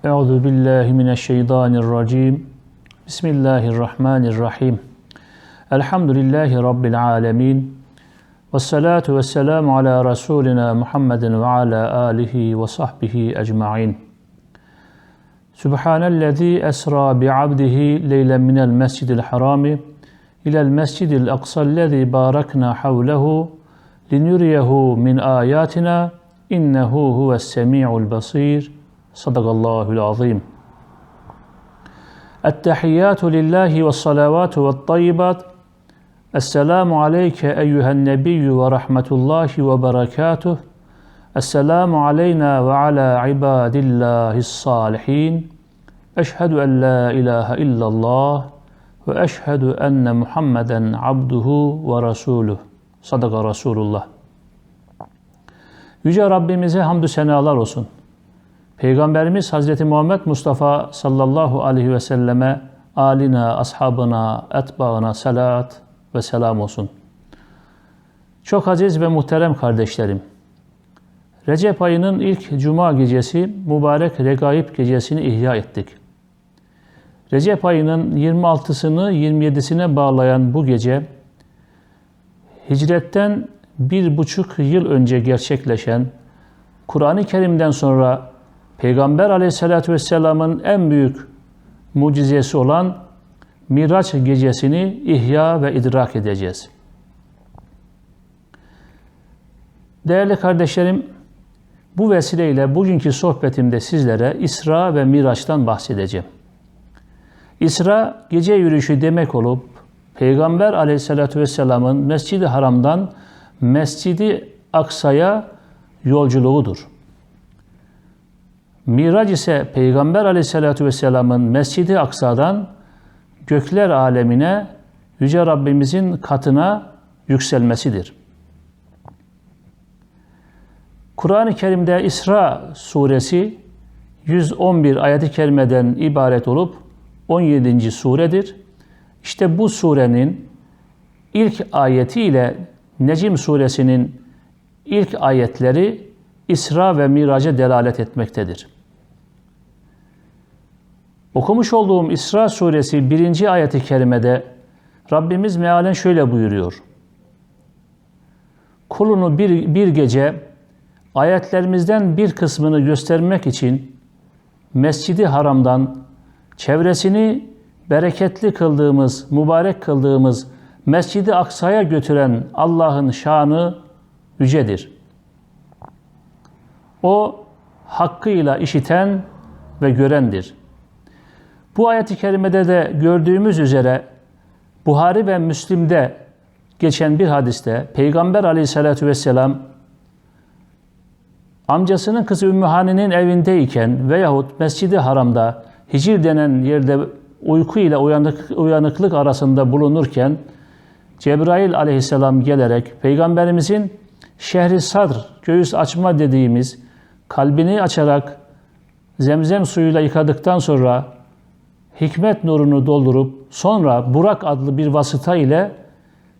أعوذ بالله من الشيطان الرجيم. بسم الله الرحمن الرحيم. الحمد لله رب العالمين. والصلاة والسلام على رسولنا محمد وعلى آله وصحبه أجمعين. سبحان الذي أسرى بعبده ليلا من المسجد الحرام إلى المسجد الأقصى الذي باركنا حوله لنريه من آياتنا إنه هو السميع البصير. Sadakallahul azim. Ettehiyyatu lillahi ve salavatu ve tayyibat. Esselamu aleyke eyyühen nebiyyü ve rahmetullahi ve berekatuh. Esselamu aleyna ve ala ibadillahis salihin. Eşhedü en la ilahe illallah ve eşhedü enne Muhammeden abduhu ve resuluh. Sadaka Resulullah. Yüce Rabbimize hamdü senalar olsun. Peygamberimiz Hazreti Muhammed Mustafa sallallahu aleyhi ve selleme, alina, ashabına, etbağına salat ve selam olsun. Çok aziz ve muhterem kardeşlerim, Recep ayının ilk cuma gecesi mübarek regaib gecesini ihya ettik. Recep ayının 26'sını 27'sine bağlayan bu gece, hicretten bir buçuk yıl önce gerçekleşen, Kur'an-ı Kerim'den sonra Peygamber aleyhissalatü vesselamın en büyük mucizesi olan Miraç gecesini ihya ve idrak edeceğiz. Değerli kardeşlerim, bu vesileyle bugünkü sohbetimde sizlere İsra ve Miraç'tan bahsedeceğim. İsra, gece yürüyüşü demek olup, Peygamber aleyhissalatü vesselamın Mescid-i Haram'dan Mescid-i Aksa'ya yolculuğudur. Miraç ise Peygamber aleyhissalatü vesselamın Mescid-i Aksa'dan gökler alemine, Yüce Rabbimizin katına yükselmesidir. Kur'an-ı Kerim'de İsra suresi 111 ayet-i kerimeden ibaret olup 17. suredir. İşte bu surenin ilk ayeti ile Necim suresinin ilk ayetleri İsra ve Miraç'a delalet etmektedir. Okumuş olduğum İsra suresi 1. ayeti kerimede Rabbimiz mealen şöyle buyuruyor. Kulunu bir, bir gece ayetlerimizden bir kısmını göstermek için Mescidi Haram'dan çevresini bereketli kıldığımız, mübarek kıldığımız Mescidi Aksa'ya götüren Allah'ın şanı yücedir. O hakkıyla işiten ve görendir. Bu ayet-i kerimede de gördüğümüz üzere Buhari ve Müslim'de geçen bir hadiste Peygamber aleyhissalatü vesselam amcasının kızı Ümmühani'nin evindeyken veyahut Mescid-i Haram'da Hicr denen yerde uyku ile uyanık, uyanıklık arasında bulunurken Cebrail aleyhisselam gelerek Peygamberimizin şehri sadr, göğüs açma dediğimiz kalbini açarak zemzem suyuyla yıkadıktan sonra hikmet nurunu doldurup sonra Burak adlı bir vasıta ile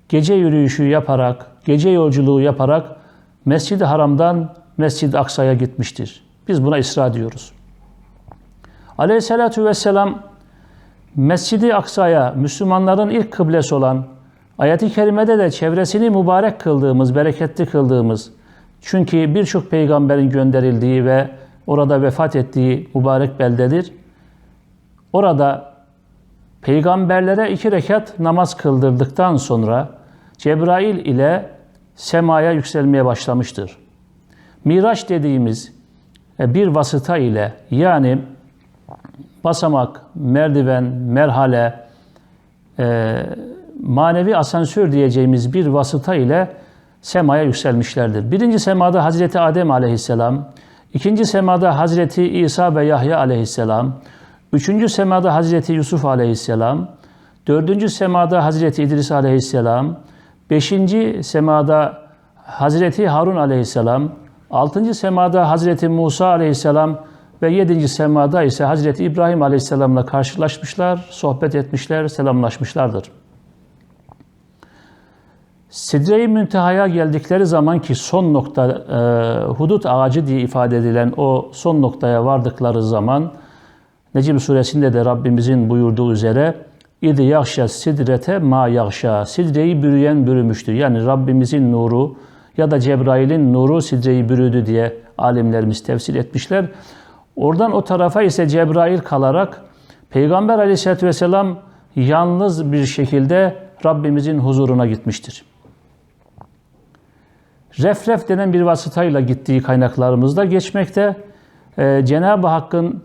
gece yürüyüşü yaparak, gece yolculuğu yaparak Mescid-i Haram'dan Mescid-i Aksa'ya gitmiştir. Biz buna İsra diyoruz. Aleyhissalatü vesselam Mescid-i Aksa'ya Müslümanların ilk kıblesi olan ayet-i kerimede de çevresini mübarek kıldığımız, bereketli kıldığımız çünkü birçok peygamberin gönderildiği ve orada vefat ettiği mübarek beldedir. Orada peygamberlere iki rekat namaz kıldırdıktan sonra Cebrail ile semaya yükselmeye başlamıştır. Miraç dediğimiz e, bir vasıta ile yani basamak, merdiven, merhale, e, manevi asansör diyeceğimiz bir vasıta ile semaya yükselmişlerdir. Birinci semada Hazreti Adem aleyhisselam, ikinci semada Hazreti İsa ve Yahya aleyhisselam, üçüncü semada Hazreti Yusuf aleyhisselam, dördüncü semada Hazreti İdris aleyhisselam, beşinci semada Hazreti Harun aleyhisselam, altıncı semada Hazreti Musa aleyhisselam ve yedinci semada ise Hazreti İbrahim aleyhisselamla karşılaşmışlar, sohbet etmişler, selamlaşmışlardır. Sidre-i Münteha'ya geldikleri zaman ki son nokta e, hudut ağacı diye ifade edilen o son noktaya vardıkları zaman Necm suresinde de Rabbimizin buyurduğu üzere İdi yakşa sidrete ma yakşa. Sidreyi bürüyen bürümüştür. Yani Rabbimizin nuru ya da Cebrail'in nuru sidreyi bürüdü diye alimlerimiz tefsir etmişler. Oradan o tarafa ise Cebrail kalarak Peygamber aleyhissalatü vesselam yalnız bir şekilde Rabbimizin huzuruna gitmiştir. Refref denen bir vasıtayla gittiği kaynaklarımızda geçmekte. Ee, Cenab-ı Hakk'ın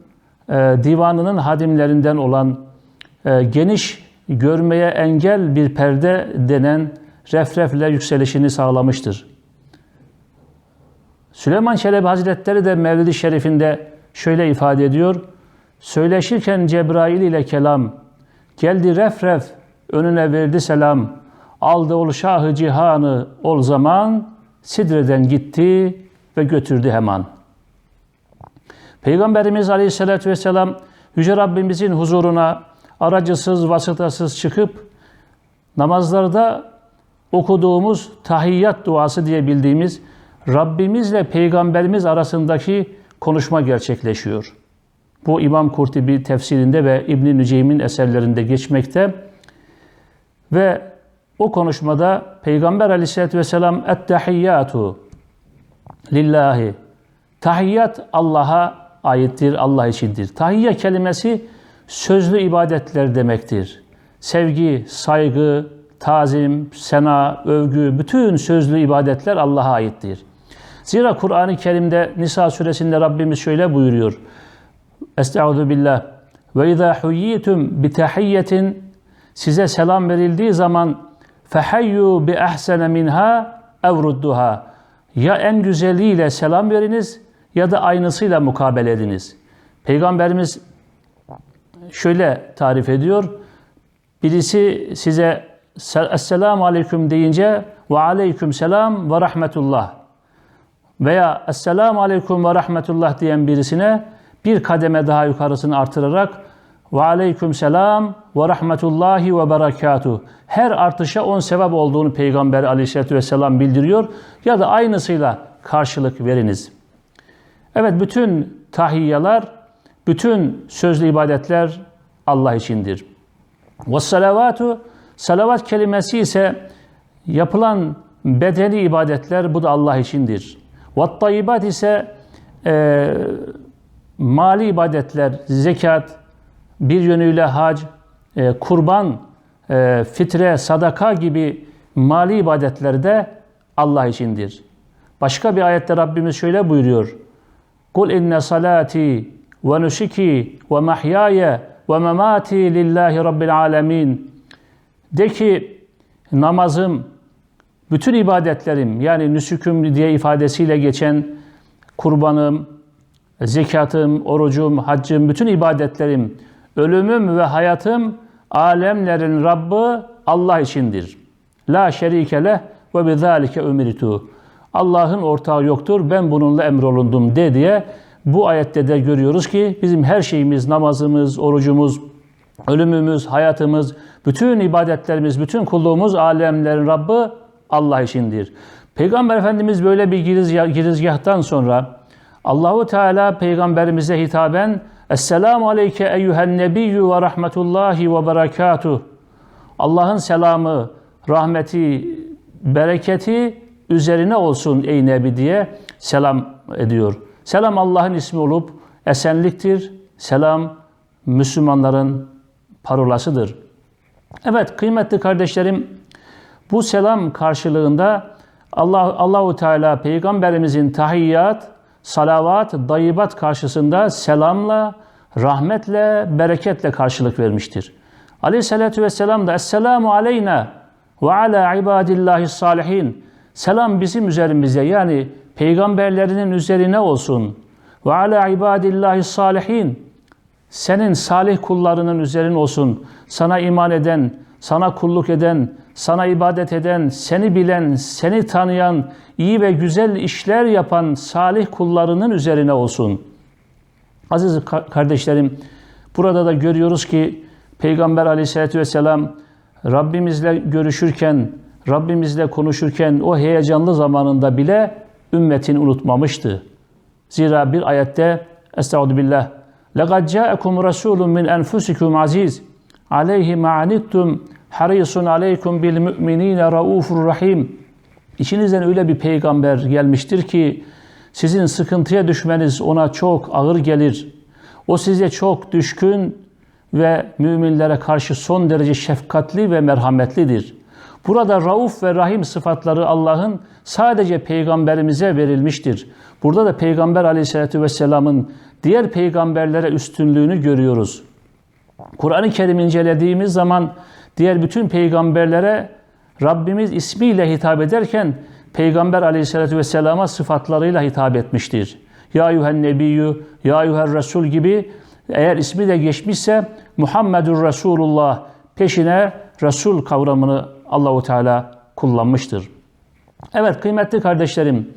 e, divanının hadimlerinden olan e, geniş görmeye engel bir perde denen refrefle yükselişini sağlamıştır. Süleyman Çelebi Hazretleri de Mevlid-i Şerif'inde şöyle ifade ediyor. Söyleşirken Cebrail ile kelam, geldi refref, önüne verdi selam, aldı ol şahı cihanı ol zaman, sidreden gitti ve götürdü hemen. Peygamberimiz Aleyhisselatü Vesselam Yüce Rabbimizin huzuruna aracısız, vasıtasız çıkıp namazlarda okuduğumuz tahiyyat duası diye bildiğimiz Rabbimizle Peygamberimiz arasındaki konuşma gerçekleşiyor. Bu İmam Kurtubi tefsirinde ve İbn Nüceym'in eserlerinde geçmekte. Ve o konuşmada Peygamber aleyhissalatü vesselam ettehiyyatu lillahi tahiyyat Allah'a aittir, Allah içindir. Tahiyya kelimesi sözlü ibadetler demektir. Sevgi, saygı, tazim, sena, övgü, bütün sözlü ibadetler Allah'a aittir. Zira Kur'an-ı Kerim'de Nisa suresinde Rabbimiz şöyle buyuruyor. Estaizu billah. Ve izâ huyyitum bi tahiyyetin size selam verildiği zaman fehayyu bi ahsene minha evrudduha. Ya en güzeliyle selam veriniz ya da aynısıyla mukabele ediniz. Peygamberimiz şöyle tarif ediyor. Birisi size Esselamu Aleyküm deyince ve Aleyküm Selam ve Rahmetullah veya Esselamu Aleyküm ve Rahmetullah diyen birisine bir kademe daha yukarısını artırarak ve Aleyküm Selam ve Rahmetullahi ve Berekatuh her artışa on sevap olduğunu Peygamber Aleyhisselatü Vesselam bildiriyor ya da aynısıyla karşılık veriniz. Evet bütün tahiyyalar, bütün sözlü ibadetler Allah içindir. Ve salavatu, salavat kelimesi ise yapılan bedeni ibadetler bu da Allah içindir. Ve tayyibat ise e, mali ibadetler, zekat, bir yönüyle hac, e, kurban, e, fitre, sadaka gibi mali ibadetler de Allah içindir. Başka bir ayette Rabbimiz şöyle buyuruyor. Kul inne salati ve nusuki ve mahyaya ve memati lillahi rabbil alemin. De ki namazım, bütün ibadetlerim yani nüsüküm diye ifadesiyle geçen kurbanım, zekatım, orucum, haccım, bütün ibadetlerim, ölümüm ve hayatım alemlerin Rabbi Allah içindir. La şerike leh ve bizalike umirtu. Allah'ın ortağı yoktur. Ben bununla emrolundum de diye bu ayette de görüyoruz ki bizim her şeyimiz, namazımız, orucumuz, ölümümüz, hayatımız, bütün ibadetlerimiz, bütün kulluğumuz alemlerin Rabbi Allah içindir. Peygamber Efendimiz böyle bir girizgahtan sonra Allahu Teala peygamberimize hitaben Esselamu aleyke eyyühen nebiyyü ve rahmetullahi ve berekatuh. Allah'ın selamı, rahmeti, bereketi üzerine olsun ey Nebi diye selam ediyor. Selam Allah'ın ismi olup esenliktir. Selam Müslümanların parolasıdır. Evet kıymetli kardeşlerim bu selam karşılığında Allah Allahu Teala peygamberimizin tahiyyat, salavat, dayibat karşısında selamla, rahmetle, bereketle karşılık vermiştir. Aleyhissalatu vesselam da Esselamu aleyna ve ala ibadillahi salihin. Selam bizim üzerimize yani peygamberlerinin üzerine olsun. Ve ala ibadillahi salihin. Senin salih kullarının üzerine olsun. Sana iman eden, sana kulluk eden, sana ibadet eden, seni bilen, seni tanıyan, iyi ve güzel işler yapan salih kullarının üzerine olsun. Aziz kardeşlerim, burada da görüyoruz ki Peygamber aleyhissalatü vesselam Rabbimizle görüşürken, Rabbimizle konuşurken o heyecanlı zamanında bile ümmetini unutmamıştı. Zira bir ayette Estağfirullah لَقَدْ جَاءَكُمْ رَسُولٌ مِّنْ أَنْفُسِكُمْ عَزِيزٌ عَلَيْهِ مَا harisun aleykum bil müminine raufur rahim. İçinizden öyle bir peygamber gelmiştir ki sizin sıkıntıya düşmeniz ona çok ağır gelir. O size çok düşkün ve müminlere karşı son derece şefkatli ve merhametlidir. Burada rauf ve rahim sıfatları Allah'ın sadece peygamberimize verilmiştir. Burada da peygamber aleyhissalatü vesselamın diğer peygamberlere üstünlüğünü görüyoruz. Kur'an-ı Kerim incelediğimiz zaman diğer bütün peygamberlere Rabbimiz ismiyle hitap ederken Peygamber aleyhissalatü vesselama sıfatlarıyla hitap etmiştir. Ya yuhen nebiyyü, ya yuhen resul gibi eğer ismi de geçmişse Muhammedur Resulullah peşine Resul kavramını Allahu Teala kullanmıştır. Evet kıymetli kardeşlerim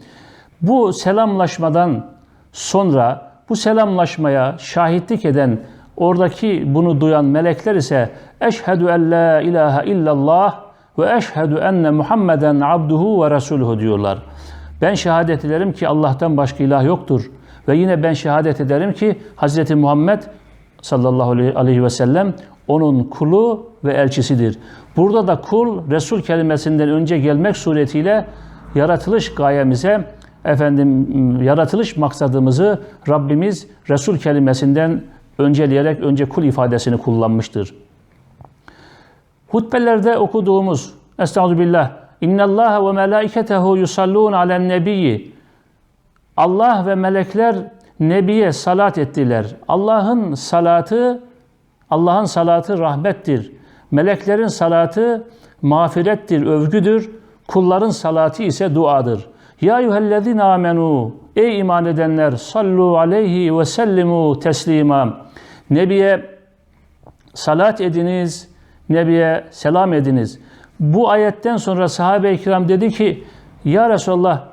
bu selamlaşmadan sonra bu selamlaşmaya şahitlik eden oradaki bunu duyan melekler ise eşhedü en la ilahe illallah ve eşhedü enne Muhammeden abduhu ve resuluhu diyorlar. Ben şehadet ederim ki Allah'tan başka ilah yoktur. Ve yine ben şehadet ederim ki Hz. Muhammed sallallahu aleyhi ve sellem onun kulu ve elçisidir. Burada da kul Resul kelimesinden önce gelmek suretiyle yaratılış gayemize efendim yaratılış maksadımızı Rabbimiz Resul kelimesinden önceleyerek önce kul ifadesini kullanmıştır. Hutbelerde okuduğumuz Estağfirullah İnna Allah ve melaiketehu yusallun alen nebiyyi Allah ve melekler nebiye salat ettiler. Allah'ın salatı Allah'ın salatı rahmettir. Meleklerin salatı mağfirettir, övgüdür. Kulların salatı ise duadır. Ya eyyühellezine amenu Ey iman edenler sallu aleyhi ve sellimu teslima. Nebiye salat ediniz, Nebiye selam ediniz. Bu ayetten sonra sahabe-i kiram dedi ki Ya Resulallah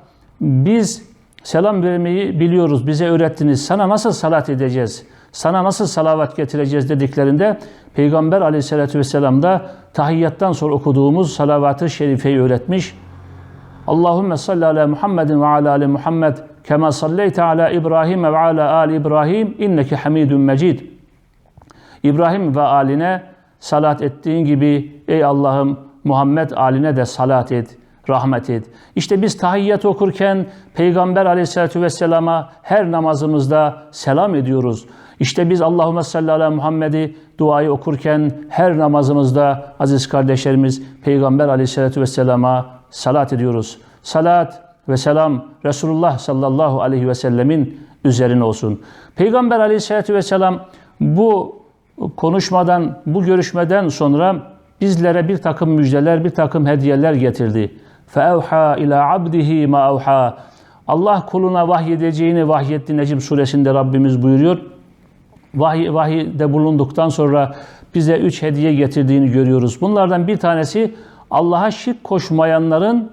biz selam vermeyi biliyoruz, bize öğrettiniz. Sana nasıl salat edeceğiz? Sana nasıl salavat getireceğiz dediklerinde Peygamber aleyhissalatü vesselam da tahiyyattan sonra okuduğumuz salavat-ı şerifeyi öğretmiş. Allahümme salli ala Muhammedin ve ala ali Muhammed kema salleyte ala İbrahim ve ala ali İbrahim inneke hamidun mecid. İbrahim ve aline salat ettiğin gibi ey Allah'ım Muhammed aline de salat et, rahmet et. İşte biz tahiyyat okurken Peygamber aleyhissalatü vesselama her namazımızda selam ediyoruz. İşte biz Allahümme salli ala Muhammed'i duayı okurken her namazımızda aziz kardeşlerimiz Peygamber aleyhissalatü vesselama salat ediyoruz. Salat ve selam Resulullah sallallahu aleyhi ve sellemin üzerine olsun. Peygamber aleyhissalatü vesselam bu konuşmadan, bu görüşmeden sonra bizlere bir takım müjdeler, bir takım hediyeler getirdi. فَاَوْحَا ila abdihi ma اَوْحَا Allah kuluna vahyedeceğini vahyetti Necim suresinde Rabbimiz buyuruyor. Vahiy, vahiyde bulunduktan sonra bize üç hediye getirdiğini görüyoruz. Bunlardan bir tanesi Allah'a şirk koşmayanların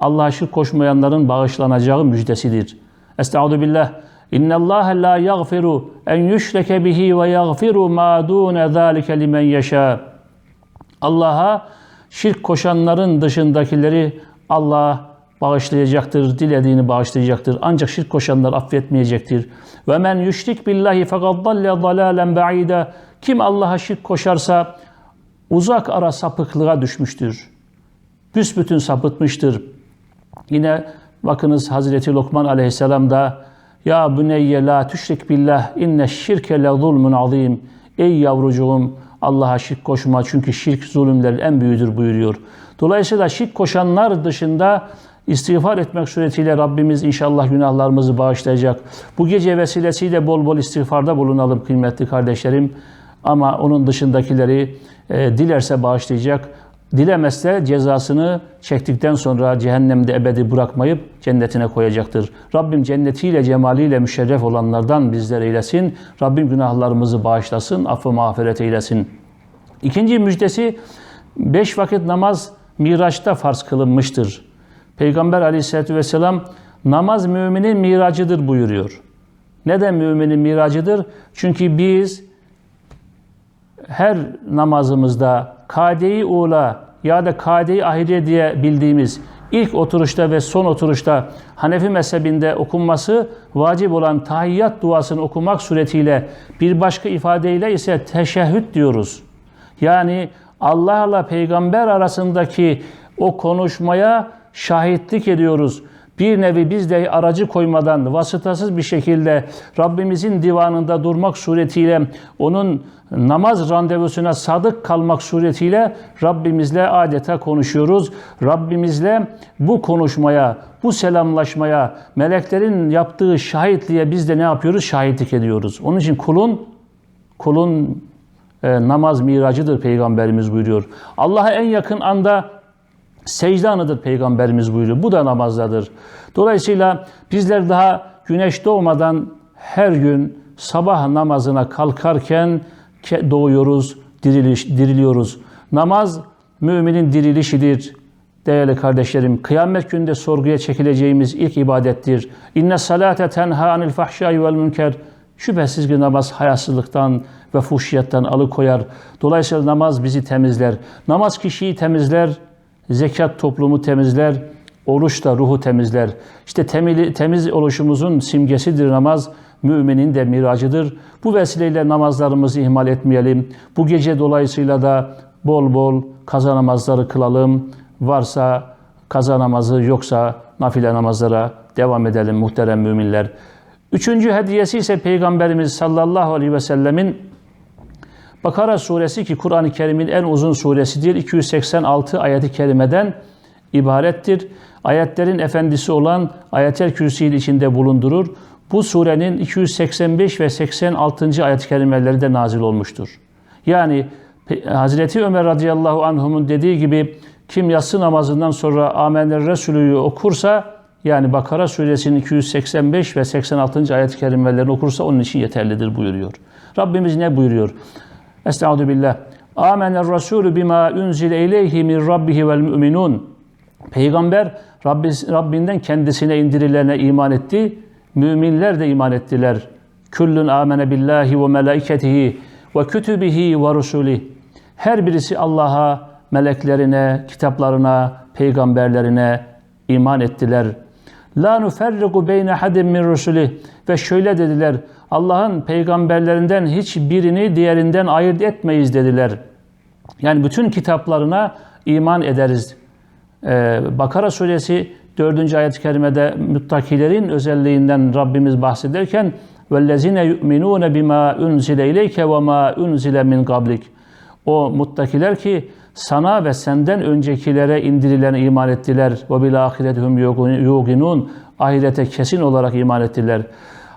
Allah'a şirk koşmayanların bağışlanacağı müjdesidir. Estaizu billah. İnna Allah la yaghfiru en yushreke bihi ve yaghfiru ma dun zalika limen yasha. Allah'a şirk koşanların dışındakileri Allah bağışlayacaktır, dilediğini bağışlayacaktır. Ancak şirk koşanlar affetmeyecektir. Ve men yüşrik billahi fakat dalle dalalen ba'ida. Kim Allah'a şirk koşarsa uzak ara sapıklığa düşmüştür. Büsbütün sapıtmıştır. Yine bakınız Hazreti Lokman aleyhisselam da ya buneyye la tüşrik billah inne şirke le zulmun azim. Ey yavrucuğum Allah'a şirk koşma çünkü şirk zulümlerin en büyüğüdür buyuruyor. Dolayısıyla şirk koşanlar dışında istiğfar etmek suretiyle Rabbimiz inşallah günahlarımızı bağışlayacak. Bu gece vesilesiyle bol bol istiğfarda bulunalım kıymetli kardeşlerim. Ama onun dışındakileri e, dilerse bağışlayacak. Dilemezse cezasını çektikten sonra cehennemde ebedi bırakmayıp cennetine koyacaktır. Rabbim cennetiyle, cemaliyle müşerref olanlardan bizler eylesin. Rabbim günahlarımızı bağışlasın, affı mağfiret eylesin. İkinci müjdesi, beş vakit namaz Miraç'ta farz kılınmıştır. Peygamber aleyhissalatü vesselam namaz müminin miracıdır buyuruyor. Neden müminin miracıdır? Çünkü biz her namazımızda kade-i ula ya da kade-i ahire diye bildiğimiz ilk oturuşta ve son oturuşta Hanefi mezhebinde okunması vacip olan tahiyyat duasını okumak suretiyle bir başka ifadeyle ise teşehhüd diyoruz. Yani Allah'la peygamber arasındaki o konuşmaya şahitlik ediyoruz. Bir nevi biz de aracı koymadan vasıtasız bir şekilde Rabbimizin divanında durmak suretiyle onun namaz randevusuna sadık kalmak suretiyle Rabbimizle adeta konuşuyoruz. Rabbimizle bu konuşmaya, bu selamlaşmaya, meleklerin yaptığı şahitliğe biz de ne yapıyoruz? Şahitlik ediyoruz. Onun için kulun kulun e, namaz miracıdır peygamberimiz buyuruyor. Allah'a en yakın anda secde anıdır peygamberimiz buyuruyor. Bu da namazdadır. Dolayısıyla bizler daha güneş doğmadan her gün sabah namazına kalkarken ke- doğuyoruz, diriliş, diriliyoruz. Namaz müminin dirilişidir. Değerli kardeşlerim, kıyamet günde sorguya çekileceğimiz ilk ibadettir. İnne salate tenha anil fahşai vel münker. Şüphesiz ki namaz hayasızlıktan ve fuhşiyetten alıkoyar. Dolayısıyla namaz bizi temizler. Namaz kişiyi temizler, zekat toplumu temizler, oruç da ruhu temizler. İşte temili, temiz oluşumuzun simgesidir namaz, müminin de miracıdır. Bu vesileyle namazlarımızı ihmal etmeyelim. Bu gece dolayısıyla da bol bol kaza namazları kılalım. Varsa kaza namazı yoksa nafile namazlara devam edelim muhterem müminler. Üçüncü hediyesi ise Peygamberimiz sallallahu aleyhi ve sellemin Bakara suresi ki Kur'an-ı Kerim'in en uzun suresidir. 286 ayeti kerimeden ibarettir. Ayetlerin efendisi olan ayetel kürsüyü içinde bulundurur. Bu surenin 285 ve 86. ayet-i kerimeleri de nazil olmuştur. Yani Hazreti Ömer radıyallahu anhumun dediği gibi kim yatsı namazından sonra Amener Resulü'yü okursa yani Bakara suresinin 285 ve 86. ayet-i kerimelerini okursa onun için yeterlidir buyuruyor. Rabbimiz ne buyuruyor? Estaizu billah. Amener Resulü bima unzile ileyhi min rabbihi vel müminun. Peygamber Rabbis- Rabbinden kendisine indirilene iman etti. Müminler de iman ettiler. Küllün amene billahi ve melaiketihi ve kütübihi ve rusulih. Her birisi Allah'a, meleklerine, kitaplarına, peygamberlerine iman ettiler. La nuferriku beyne hadim min rusuli ve şöyle dediler. Allah'ın peygamberlerinden hiçbirini diğerinden ayırt etmeyiz dediler. Yani bütün kitaplarına iman ederiz. Ee, Bakara suresi 4. ayet-i kerimede muttakilerin özelliğinden Rabbimiz bahsederken vellezine yu'minune bima unzile ileyke ve ma unzile min. O muttakiler ki sana ve senden öncekilere indirilene iman ettiler. Ve bil ahirethum yuginun. Ahirete kesin olarak iman ettiler.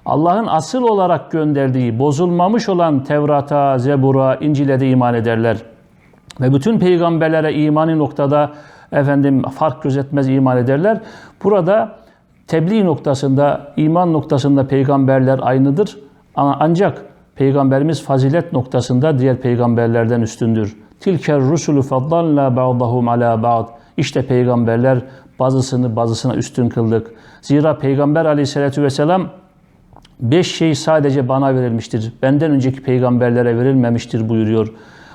Allah'ın asıl olarak gönderdiği, bozulmamış olan Tevrat'a, Zebur'a, İncil'e de iman ederler. Ve bütün peygamberlere imani noktada efendim fark gözetmez iman ederler. Burada tebliğ noktasında, iman noktasında peygamberler aynıdır. Ancak Peygamberimiz fazilet noktasında diğer peygamberlerden üstündür. Tilker rusulü faddalna ba'dahum ala ba'd. İşte peygamberler bazısını bazısına üstün kıldık. Zira peygamber aleyhissalatü vesselam Beş şey sadece bana verilmiştir. Benden önceki peygamberlere verilmemiştir buyuruyor.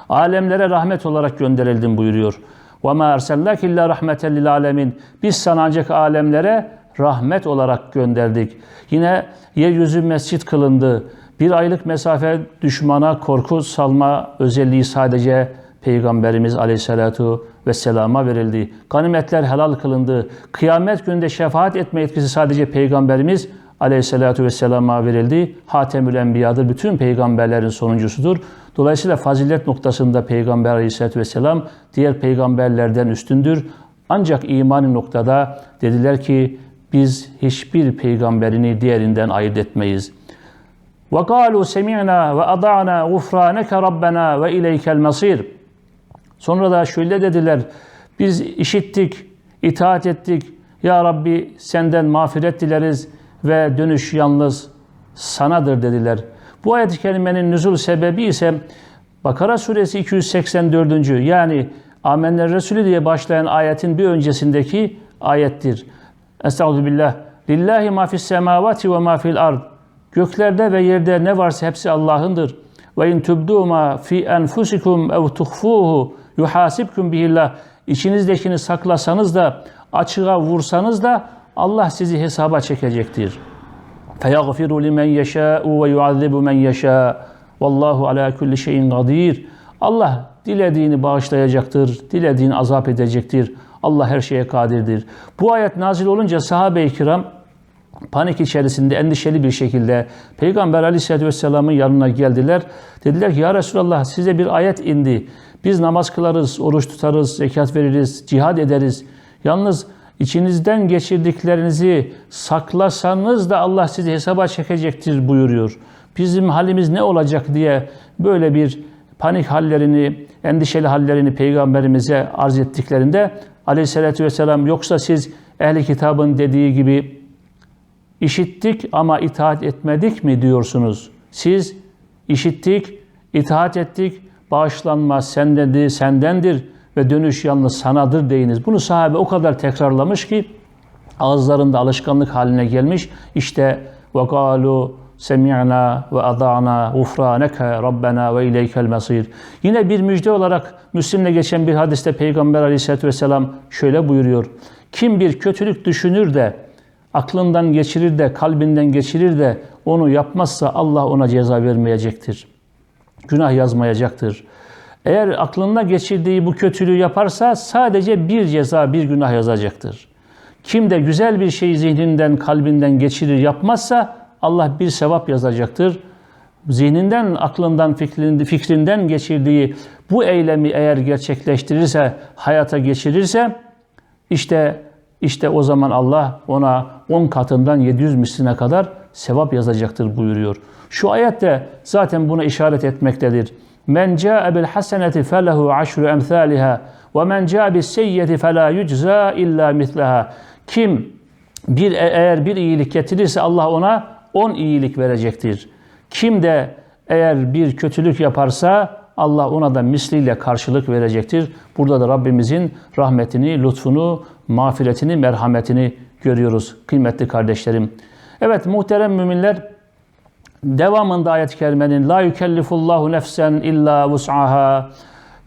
Alemlere rahmet olarak gönderildim buyuruyor. وَمَا اَرْسَلَّكِ اِلَّا رَحْمَةً لِلْعَالَمِينَ Biz sana ancak alemlere rahmet olarak gönderdik. Yine yeryüzü mescit kılındı. Bir aylık mesafe düşmana korku salma özelliği sadece Peygamberimiz Aleyhisselatu Vesselam'a verildi. Ganimetler helal kılındı. Kıyamet günde şefaat etme etkisi sadece Peygamberimiz Aleyhisselatu Vesselam'a verildi. Hatemül Enbiya'dır. Bütün peygamberlerin sonuncusudur. Dolayısıyla fazilet noktasında Peygamber Aleyhisselatü Vesselam diğer peygamberlerden üstündür. Ancak imani noktada dediler ki biz hiçbir peygamberini diğerinden ayırt etmeyiz. وَقَالُوا سَمِعْنَا وَأَضَعْنَا غُفْرَانَكَ رَبَّنَا وَاِلَيْكَ الْمَصِيرُ Sonra da şöyle dediler. Biz işittik, itaat ettik. Ya Rabbi senden mağfiret dileriz ve dönüş yalnız sanadır dediler. Bu ayet-i kerimenin nüzul sebebi ise Bakara suresi 284. yani Amenner Resulü diye başlayan ayetin bir öncesindeki ayettir. Estağfirullah. Lillahi ma fis semavati ve ma fil ard. Göklerde ve yerde ne varsa hepsi Allah'ındır. Ve in tubdu ma fi enfusikum ev tuhfuhu Yuhasibküm bihillah. İçinizdekini saklasanız da açığa vursanız da Allah sizi hesaba çekecektir. Feyagfiru limen yeşâ'u ve yuazzibu men yeşâ. Vallahu ala kulli şeyin kadir. Allah dilediğini bağışlayacaktır, dilediğini azap edecektir. Allah her şeye kadirdir. Bu ayet nazil olunca sahabe-i kiram panik içerisinde endişeli bir şekilde Peygamber aleyhissalatü vesselamın yanına geldiler. Dediler ki ya Resulallah size bir ayet indi. Biz namaz kılarız, oruç tutarız, zekat veririz, cihad ederiz. Yalnız içinizden geçirdiklerinizi saklasanız da Allah sizi hesaba çekecektir buyuruyor. Bizim halimiz ne olacak diye böyle bir panik hallerini, endişeli hallerini peygamberimize arz ettiklerinde aleyhissalatü vesselam yoksa siz ehli kitabın dediği gibi işittik ama itaat etmedik mi diyorsunuz? Siz işittik, itaat ettik, bağışlanma sendendir, sendendir ve dönüş yalnız sanadır deyiniz. Bunu sahabe o kadar tekrarlamış ki ağızlarında alışkanlık haline gelmiş. İşte وَقَالُوا semi'na ve ada'na gufraneke rabbena ve ileykel mesir. Yine bir müjde olarak Müslim'le geçen bir hadiste Peygamber aleyhissalatü vesselam şöyle buyuruyor. Kim bir kötülük düşünür de aklından geçirir de kalbinden geçirir de onu yapmazsa Allah ona ceza vermeyecektir. Günah yazmayacaktır. Eğer aklında geçirdiği bu kötülüğü yaparsa sadece bir ceza, bir günah yazacaktır. Kim de güzel bir şeyi zihninden, kalbinden geçirir yapmazsa Allah bir sevap yazacaktır. Zihninden, aklından, fikrinden geçirdiği bu eylemi eğer gerçekleştirirse, hayata geçirirse işte işte o zaman Allah ona 10 katından 700 misline kadar sevap yazacaktır buyuruyor. Şu ayette zaten buna işaret etmektedir. Men ca'e bil haseneti felehu aşru emthaliha ve men ca'e bis seyyiyeti fela yucza illa mithlaha. Kim bir eğer bir iyilik getirirse Allah ona 10 iyilik verecektir. Kim de eğer bir kötülük yaparsa Allah ona da misliyle karşılık verecektir. Burada da Rabbimizin rahmetini, lütfunu, mağfiretini, merhametini görüyoruz kıymetli kardeşlerim. Evet muhterem müminler devamında ayet-i kerimenin la yükellifullahu nefsen illa vus'aha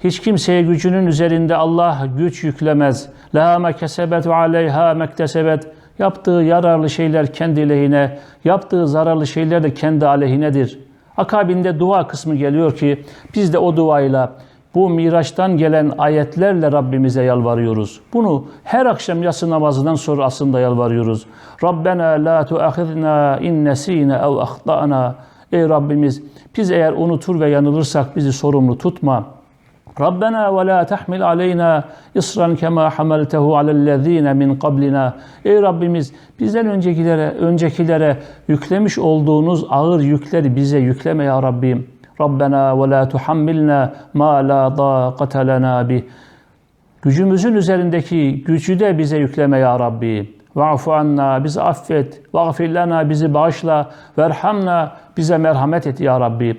hiç kimseye gücünün üzerinde Allah güç yüklemez. La ma kesebet ve aleyha mektesebet Yaptığı yararlı şeyler kendi lehine, yaptığı zararlı şeyler de kendi aleyhinedir. Akabinde dua kısmı geliyor ki biz de o duayla bu Miraç'tan gelen ayetlerle Rabbimize yalvarıyoruz. Bunu her akşam yatsı namazından sonra aslında yalvarıyoruz. Rabbena la tuahidna in nesine ev ahtana. Ey Rabbimiz biz eğer unutur ve yanılırsak bizi sorumlu tutma. Rabbena ve la tahmil aleyna isran kema hamaltehu alellezine min qablina. Ey Rabbimiz bizden öncekilere öncekilere yüklemiş olduğunuz ağır yükleri bize yükleme ya Rabbim. Rabbena ve la tuhammilna ma la taqata lana bih. Gücümüzün üzerindeki gücü de bize yükleme ya Rabbi. Va'fu anna bizi affet. Va'fir lana bizi bağışla. Verhamna bize merhamet et ya Rabbi.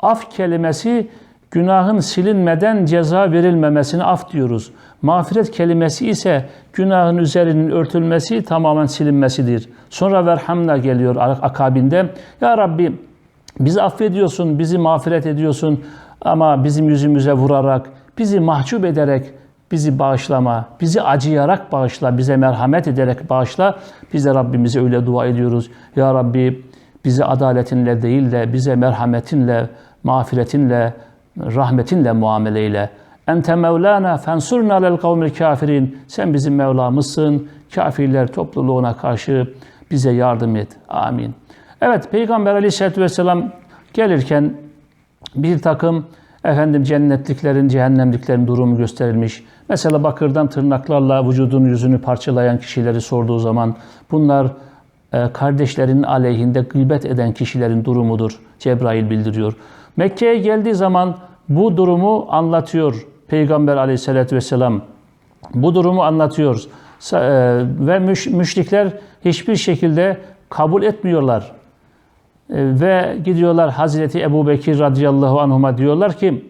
Af kelimesi Günahın silinmeden ceza verilmemesine af diyoruz. Mağfiret kelimesi ise günahın üzerinin örtülmesi tamamen silinmesidir. Sonra verhamna geliyor akabinde. Ya Rabbi bizi affediyorsun, bizi mağfiret ediyorsun ama bizim yüzümüze vurarak, bizi mahcup ederek bizi bağışlama, bizi acıyarak bağışla, bize merhamet ederek bağışla. Biz de Rabbimize öyle dua ediyoruz. Ya Rabbi bizi adaletinle değil de bize merhametinle, mağfiretinle, rahmetinle muameleyle. Ente Mevlana fensurna lel kavmil kafirin. Sen bizim Mevlamızsın. Kafirler topluluğuna karşı bize yardım et. Amin. Evet Peygamber aleyhissalatü vesselam gelirken bir takım efendim cennetliklerin, cehennemliklerin durumu gösterilmiş. Mesela bakırdan tırnaklarla vücudun yüzünü parçalayan kişileri sorduğu zaman bunlar e, kardeşlerin aleyhinde gıybet eden kişilerin durumudur. Cebrail bildiriyor. Mekke'ye geldiği zaman bu durumu anlatıyor Peygamber aleyhissalatü vesselam. Bu durumu anlatıyor. E, ve müşrikler hiçbir şekilde kabul etmiyorlar. E, ve gidiyorlar Hazreti Ebu Bekir radıyallahu anhuma diyorlar ki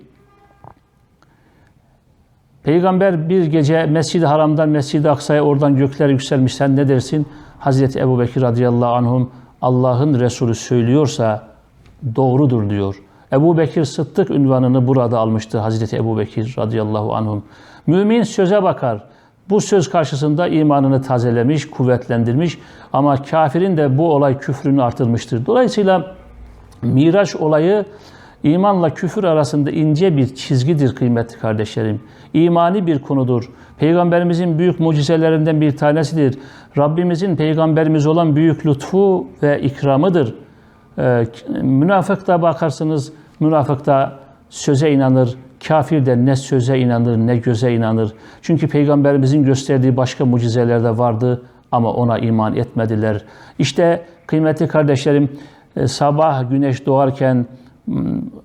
Peygamber bir gece Mescid-i Haram'dan Mescid-i Aksa'ya oradan göklere yükselmiş sen ne dersin? Hazreti Ebu Bekir radıyallahu anhum Allah'ın Resulü söylüyorsa doğrudur diyor. Ebu Bekir Sıddık ünvanını burada almıştı Hazreti Ebu Bekir radıyallahu anhum. Mümin söze bakar. Bu söz karşısında imanını tazelemiş, kuvvetlendirmiş ama kafirin de bu olay küfrünü artırmıştır. Dolayısıyla Miraç olayı imanla küfür arasında ince bir çizgidir kıymetli kardeşlerim. İmani bir konudur. Peygamberimizin büyük mucizelerinden bir tanesidir. Rabbimizin peygamberimiz olan büyük lütfu ve ikramıdır. Ee, münafık bakarsınız, münafık da söze inanır, kafir de ne söze inanır ne göze inanır. Çünkü peygamberimizin gösterdiği başka mucizeler de vardı ama ona iman etmediler. İşte kıymetli kardeşlerim, e, sabah güneş doğarken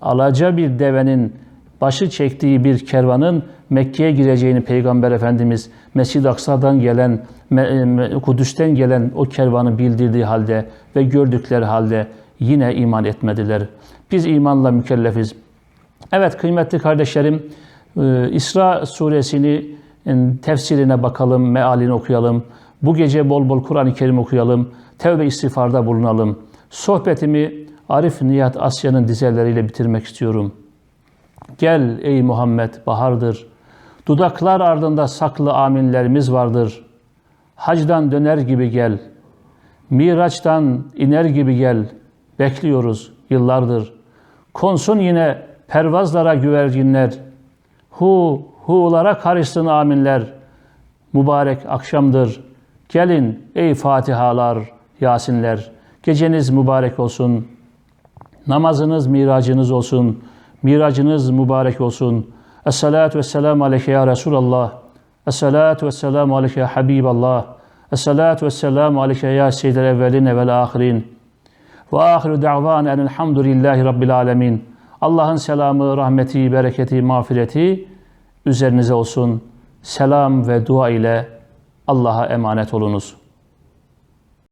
alaca bir devenin başı çektiği bir kervanın Mekke'ye gireceğini Peygamber Efendimiz Mescid-i Aksa'dan gelen, Kudüs'ten gelen o kervanı bildirdiği halde ve gördükleri halde yine iman etmediler. Biz imanla mükellefiz. Evet kıymetli kardeşlerim, e, İsra suresini tefsirine bakalım, mealini okuyalım. Bu gece bol bol Kur'an-ı Kerim okuyalım. Tevbe istiğfarda bulunalım. Sohbetimi Arif Niyat Asya'nın dizeleriyle bitirmek istiyorum. Gel ey Muhammed bahardır. Dudaklar ardında saklı aminlerimiz vardır. Hacdan döner gibi gel. Miraçtan iner gibi gel. Bekliyoruz yıllardır. Konsun yine pervazlara güvercinler. Hu hu'lara karışsın aminler. Mübarek akşamdır. Gelin ey Fatihalar, Yasinler. Geceniz mübarek olsun. Namazınız miracınız olsun. Miracınız mübarek olsun. Esselatu vesselamu aleyke ya Resulallah. Esselatu vesselamu aleyke ya Habiballah. Esselatu vesselamu aleyke ya seyyidel evveline vel ahirin. Ve ahiru da'van enelhamdülillahi rabbil alemin. Allah'ın selamı, rahmeti, bereketi, mağfireti üzerinize olsun. Selam ve dua ile Allah'a emanet olunuz.